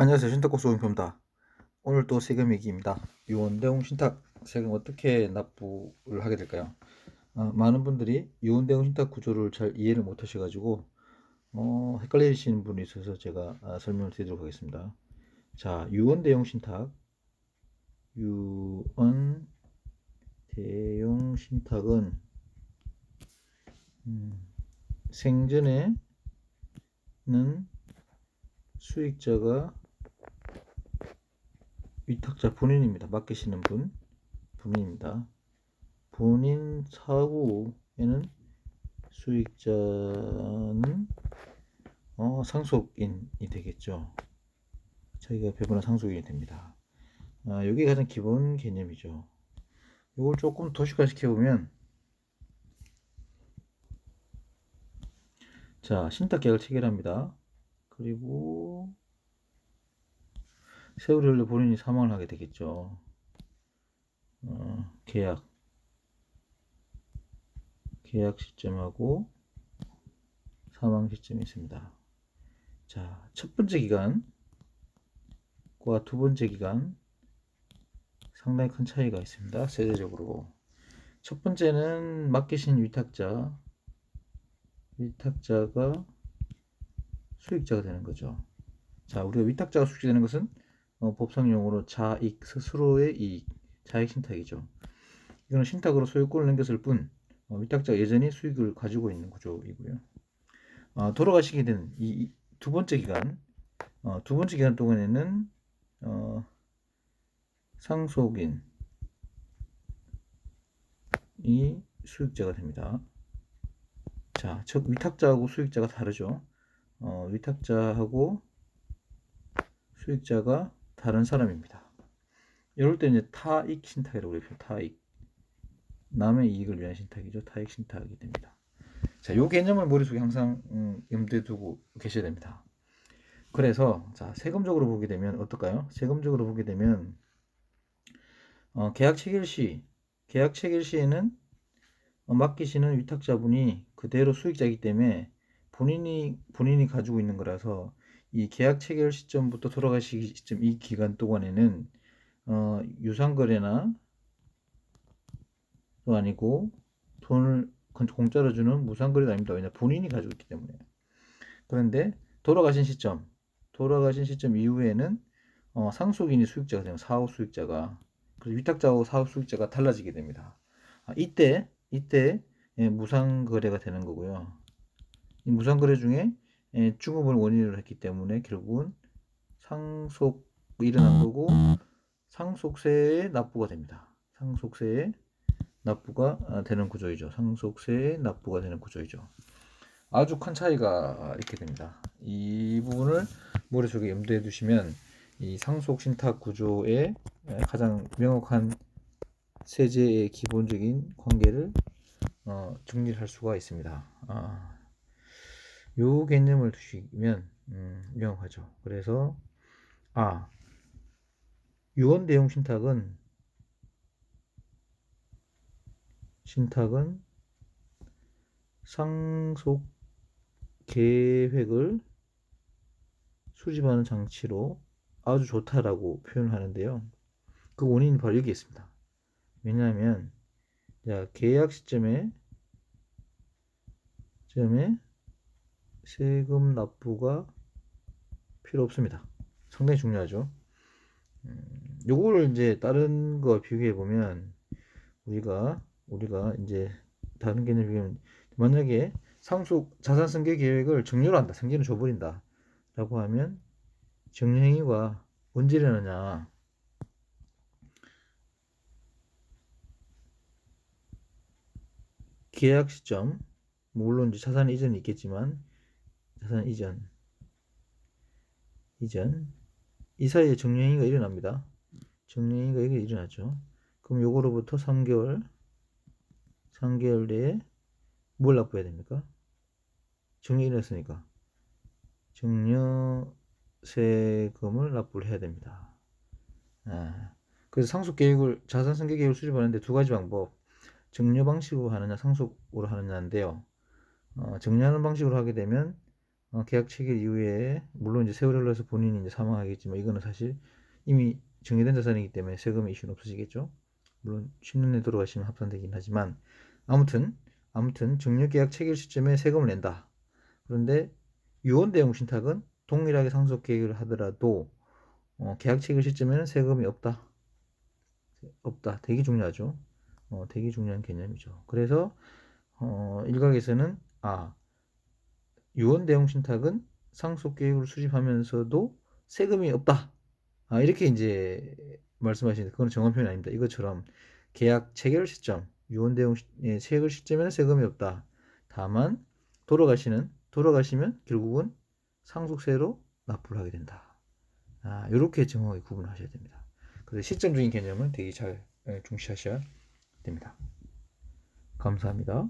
안녕하세요. 신탁국수 용표입니다. 오늘 또 세금 얘기입니다. 유원대용 신탁 세금 어떻게 납부를 하게 될까요? 어, 많은 분들이 유원대용 신탁 구조를 잘 이해를 못 하셔가지고 어, 헷갈리시는 분이 있어서 제가 아, 설명을 드리도록 하겠습니다. 자, 유원대용 신탁 유원 대용 신탁은 음, 생전에는 수익자가 위탁자 본인입니다. 맡기시는 분 본인입니다. 본인 사후에는 수익자는 어, 상속인이 되겠죠. 자기가 배분한 상속인이 됩니다. 아, 여기 가장 기본 개념이죠. 이걸 조금 도식화 시켜 보면 자 신탁계약을 체결합니다. 그리고 세월이 흘러 본인이 사망을 하게 되겠죠. 어, 계약 계약 시점하고 사망 시점이 있습니다. 자, 첫 번째 기간과 두 번째 기간 상당히 큰 차이가 있습니다. 세대적으로. 첫 번째는 맡기신 위탁자, 위탁자가 수익자가 되는 거죠. 자, 우리가 위탁자가 수익자 되는 것은 어, 법상 용어로 자익, 스스로의 이익, 자익 신탁이죠. 이거는 신탁으로 소유권을 남겼을 뿐 어, 위탁자가 여전히 수익을 가지고 있는 구조이고요. 어, 돌아가시게 된 이 두 번째 기간, 어, 두 번째 기간 동안에는 어, 상속인 이 수익자가 됩니다. 자, 즉 위탁자하고 수익자가 다르죠. 어, 위탁자하고 수익자가 다른 사람입니다. 이럴 때 이제 타익 신탁이라고 그래요. 타익. 남의 이익을 위한 신탁이죠. 타익 신탁이 됩니다. 자, 요 개념을 머릿속에 항상 음, 염두에 두고 계셔야 됩니다. 그래서 자, 세금적으로 보게 되면 어떨까요? 세금적으로 보게 되면 어, 계약 체결 시 계약 체결 시에는 어, 맡기시는 위탁자분이 그대로 수익자이기 때문에 본인이 본인이 가지고 있는 거라서 이 계약 체결 시점부터 돌아가시기 시점 이 기간 동안에는 어, 유상 거래나 또 아니고 돈을 공짜로 주는 무상 거래도 아닙니다. 왜냐 본인이 가지고 있기 때문에. 그런데 돌아가신 시점, 돌아가신 시점 이후에는 어, 상속인이 수익자가 되면 사후 수익자가 그래서 위탁자하고 사후 수익자가 달라지게 됩니다. 아, 이때 이때 예, 무상 거래가 되는 거고요. 이 무상 거래 중에 예, 죽음을 원인으로 했기 때문에 결국은 상속이 일어난 거고 상속세의 납부가 됩니다. 상속세의 납부가 아, 되는 구조이죠. 상속세의 납부가 되는 구조이죠. 아주 큰 차이가 있게 됩니다. 이 부분을 머릿속에 염두에 두시면 이 상속 신탁 구조의 가장 명확한 세제의 기본적인 관계를 어, 정리할 수가 있습니다. 아, 요 개념을 두시면 음, 명확하죠. 그래서 아 유언 대용 신탁은 신탁은 상속 계획을 수집하는 장치로 아주 좋다라고 표현을 하는데요. 그 원인이 바로 여기 있습니다. 왜냐하면 자, 계약 시점에 시점에 세금 납부가 필요 없습니다. 상당히 중요하죠. 음, 요거를 이제 다른 거 비교해 보면 우리가 우리가 이제 다른 개념 비교하면 만약에 상속 자산 승계 계획을 정리로 한다. 승계는 줘버린다. 라고 하면 정리행위가 언제 일어나냐. 계약 시점, 물론 이제 자산 이전이 있겠지만 자산 이전 이전 이 사이에 정리행위가 일어납니다. 정리행위가 이게 일어나죠. 그럼 요거로부터 3개월 3개월 내에 뭘 납부해야 됩니까? 정리 일어났으니까 정려세금을 납부를 해야 됩니다. 아, 그래서 상속 계획을 자산 승계 계획을 수집하는데 두 가지 방법 정려 방식으로 하느냐 상속으로 하느냐인데요. 어, 정려하는 방식으로 하게 되면 어, 계약 체결 이후에 물론 이제 세월이 흘러서 본인이 이제 사망하겠지만 이거는 사실 이미 정해된 자산이기 때문에 세금의 이슈는 없어지겠죠. 물론 10년 내에 돌아가시면 합산되긴 하지만 아무튼 아무튼 증여계약 체결 시점에 세금을 낸다. 그런데 유언 대용 신탁은 동일하게 상속 계획을 하더라도 어, 계약 체결 시점에는 세금이 없다. 없다. 되게 중요하죠. 어, 되게 중요한 개념이죠. 그래서 어, 일각에서는 아 유언 대용 신탁은 상속 계획을 수집하면서도 세금이 없다. 아, 이렇게 이제 말씀하시는데 그건 정확한 표현이 아닙니다. 이것처럼 계약 체결 시점, 유언 대용 시- 예, 체결 시점에는 세금이 없다. 다만 돌아가시는 돌아가시면 결국은 상속세로 납부를 하게 된다. 아, 이렇게 정확하게 구분하셔야 됩니다. 그래서 시점적인 개념은 되게 잘 예, 중시하셔야 됩니다. 감사합니다.